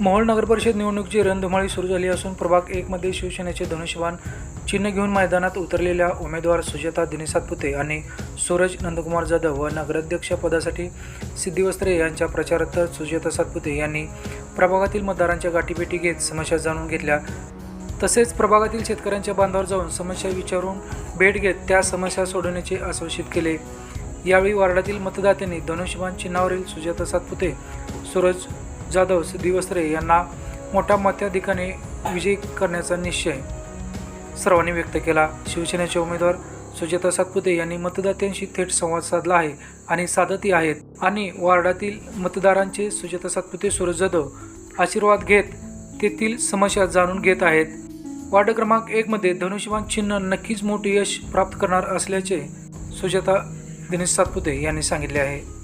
मोहोळ नगरपरिषद निवडणुकीची रणधुमाळी सुरू झाली असून प्रभाग एकमध्ये शिवसेनेचे धनुष्यबाण चिन्ह घेऊन मैदानात उतरलेल्या उमेदवार सुजाता दिनेश सातपुते आणि सूरज नंदकुमार जाधव व नगराध्यक्षपदासाठी पदासाठी सिद्धिवस्त्रे यांच्या प्रचारार्थ सुजाता सातपुते यांनी प्रभागातील मतदारांच्या गाठीभेटी घेत समस्या जाणून घेतल्या. तसेच प्रभागातील शेतकऱ्यांच्या बांधावर जाऊन समस्या विचारून भेट घेत त्या समस्या सोडवण्याचे आश्वासित केले. यावेळी वार्डातील मतदात्यांनी धनुष्यबाण चिन्हावरील सुजाता सातपुते सूरज जाधव दिवसरे यांना मोठ्या मताधिकाने विजयी करण्याचा निश्चय सर्वांनी व्यक्त केला. शिवसेनेचे उमेदवार सुजाता सातपुते यांनी मतदात्यांशी थेट संवाद साधला आहे आणि साधतही आहेत. आणि वार्डातील मतदारांचे सुजाता सातपुते सुरज जाधव आशीर्वाद घेत तेथील समस्या जाणून घेत आहेत. वार्ड क्रमांक एकमध्ये धनुष्यबाण चिन्ह नक्कीच मोठे यश प्राप्त करणार असल्याचे सुजाता दिनेश सातपुते यांनी सांगितले आहे.